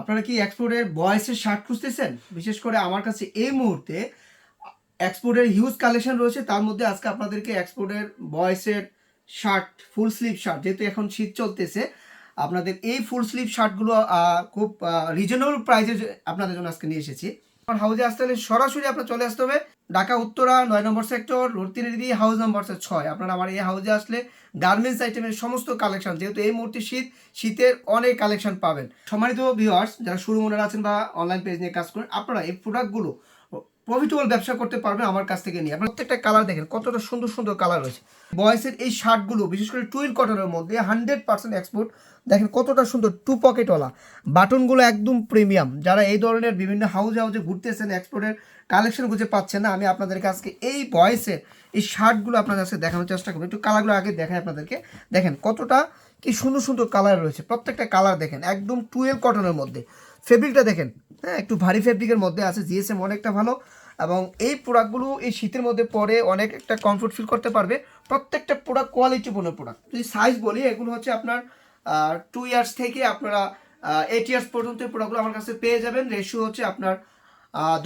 আপনারা কি এক্সপোর্টের বয়সের শার্ট খুঁজতেছেন? বিশেষ করে আমার কাছে এই মুহূর্তে এক্সপোর্টের হিউজ কালেকশন রয়েছে। তার মধ্যে আজকে আপনাদেরকে এক্সপোর্টের বয়সের শার্ট ফুল স্লিভ শার্ট, যেহেতু এখন শীত চলতেছে, আপনাদের এই ফুল স্লিভ শার্টগুলো খুব রিজনেবল প্রাইসে আপনাদের জন্য আজকে নিয়ে এসেছি। আমার হাউজে আসতে হলে সরাসরি আপনার চলে আসতে হবে। ঢাকা, উত্তরা, নয় নম্বর সেক্টর, রোড হাউস নম্বর ছয়। আপনারা আমার এই হাউজে আসলে গার্মেন্টস আইটেমের সমস্ত কালেকশন, যেহেতু এই মুহূর্তে শীত, শীতের অনেক কালেকশন পাবেন। সম্মানিত ভিউয়ার্স যারা শুরু মনে আছেন বা অনলাইন পেজ নিয়ে কাজ করেন, আপনারা এই প্রোডাক্টগুলো প্রফিটেবল ব্যবসা করতে পারবেন আমার কাছ থেকে নিয়ে। প্রত্যেকটা কালার দেখেন, কতটা সুন্দর সুন্দর কালার রয়েছে। বয়সের এই শার্টগুলো বিশেষ করে টুইল কটনের মধ্যে হান্ড্রেড পার্সেন্ট এক্সপোর্ট দেখেন কতটা সুন্দর টু পকেটওয়ালা বাটনগুলো একদম প্রিমিয়াম যারা এই ধরনের বিভিন্ন হাউজে হাউজে ঘুরতেছেন এক্সপোর্টের কালেকশন খুঁজে পাচ্ছেন না, আমি আপনাদেরকে আজকে এই বয়সের এই শার্টগুলো আপনাদের কাছে দেখানোর চেষ্টা করব। একটু কালারগুলো আগে দেখাই আপনাদেরকে। দেখেন কতটা কি সুন্দর সুন্দর কালার রয়েছে। প্রত্যেকটা কালার দেখেন, একদম টুয়েলভ কটনের মধ্যে। ফেব্রিকটা দেখেন হ্যাঁ একটু ভারী ফেব্রিকের মধ্যে আছে জিএসএম অনেকটা ভালো। এবং এই প্রোডাক্টগুলো এই শীতের মধ্যে পরে অনেক একটা কমফোর্ট ফিল করতে পারবে। প্রত্যেকটা প্রোডাক্ট কোয়ালিটিপূর্ণ প্রোডাক্ট যদি সাইজ বলি, এগুলো হচ্ছে আপনার টু ইয়ার্স থেকে আপনারা এইট ইয়ার্স পর্যন্ত এই প্রোডাক্টগুলো আমার কাছে পেয়ে যাবেন। রেশিও হচ্ছে আপনার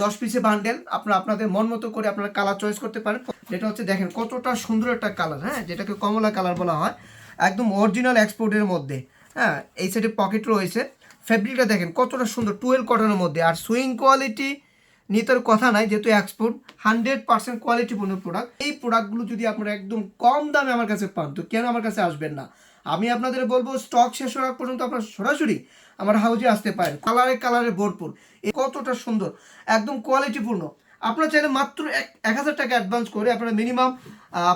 দশ পিসে বান্ডেল আপনারা আপনাদের মন মতো করে আপনারা কালার চয়েস করতে পারেন। যেটা হচ্ছে দেখেন কতটা সুন্দর একটা কালার হ্যাঁ? যেটাকে কমলা কালার বলা হয়। একদম অরিজিনাল এক্সপোর্টের মধ্যে হ্যাঁ? এই সাইডে পকেট রয়েছে। ফেব্রিকটা দেখেন কতটা সুন্দর টুয়েলভ কটনের মধ্যে। আর সুইং কোয়ালিটি নিয়ে তার কথা নাই, যেহেতু এক্সপোর্ট হান্ড্রেড পার্সেন্ট কোয়ালিটিপূর্ণ প্রোডাক্ট এই প্রোডাক্টগুলো যদি আপনারা একদম কম দামে আমার কাছে পান, তো কেন আমার কাছে আসবেন না? আমি আপনাদের বলব স্টক শেষ হওয়ার পর্যন্ত আপনারা সরাসরি আমার হাউজে আসতে পারেন। কালারে কালারে ভরপুর। এ কতটা সুন্দর, একদম কোয়ালিটিপূর্ণ আপনারা চাইলে মাত্র এক এক হাজার টাকা অ্যাডভান্স করে আপনারা মিনিমাম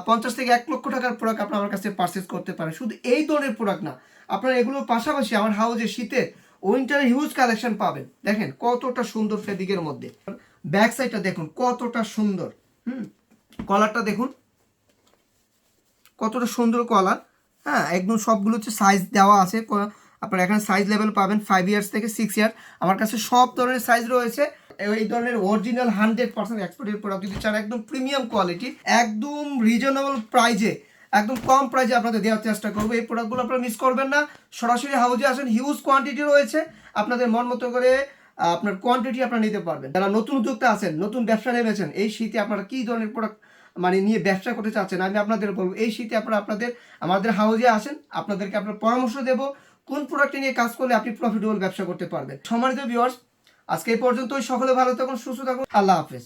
পঞ্চাশ থেকে এক লক্ষ টাকার প্রোডাক্ট আপনারা আমার কাছে পারচেস করতে পারেন। শুধু এই ধরনের প্রোডাক্ট না, আপনারা এগুলোর পাশাপাশি আমার হাউজে শীতে উইন্টারে হিউজ কালেকশন পাবেন। দেখেন কতটা সুন্দর ফেব্রিকের মধ্যে। ব্যাক সাইডটা দেখুন, কতটা সুন্দর। হুম, কলারটা দেখুন। কতটা সুন্দর কলার। হ্যাঁ একদম সবগুলো হচ্ছে সাইজ দেওয়া আছে। আপনারা এখানে সাইজ লেভেল পাবেন ফাইভ ইয়ার্স থেকে সিক্স ইয়ার আমার কাছে সব ধরনের সাইজ রয়েছে। এই ধরনের অরিজিনাল হান্ড্রেড পার্সেন্ট এক্সপোর্টের প্রোডাক্ট যদি চান, একদম প্রিমিয়াম কোয়ালিটি একদম রিজনেবল প্রাইজে একদম কম প্রাইজে আপনাদের দেওয়ার চেষ্টা করব। এই প্রোডাক্টগুলো আপনারা মিস করবেন না। সরাসরি হাউজে আসেন হিউজ কোয়ান্টিটি রয়েছে। আপনাদের মন মতো করে আপনার কোয়ান্টিটি আপনারা নিতে পারবেন। যারা নতুন উদ্যোক্তা আছেন, নতুন ব্যবসা নেমেছেন, এই শীতে আপনারা কী ধরনের প্রোডাক্ট মানে নিয়ে ব্যবসা করতে চাচ্ছেন, আমি আপনাদের বলব, এই শীতে আপনারা আপনাদের, আমাদের হাউজে আসেন, আপনাদেরকে আপনার পরামর্শ দেব, কোন প্রোডাক্ট নিয়ে কাজ করলে আপনি প্রফিটেবল ব্যবসা করতে পারবেন। সম্মানিত ভিওয়ার্স আজকে এই পর্যন্তই, সকলে ভালো থাকুন, সুস্থ থাকুন, আল্লাহ হাফেজ।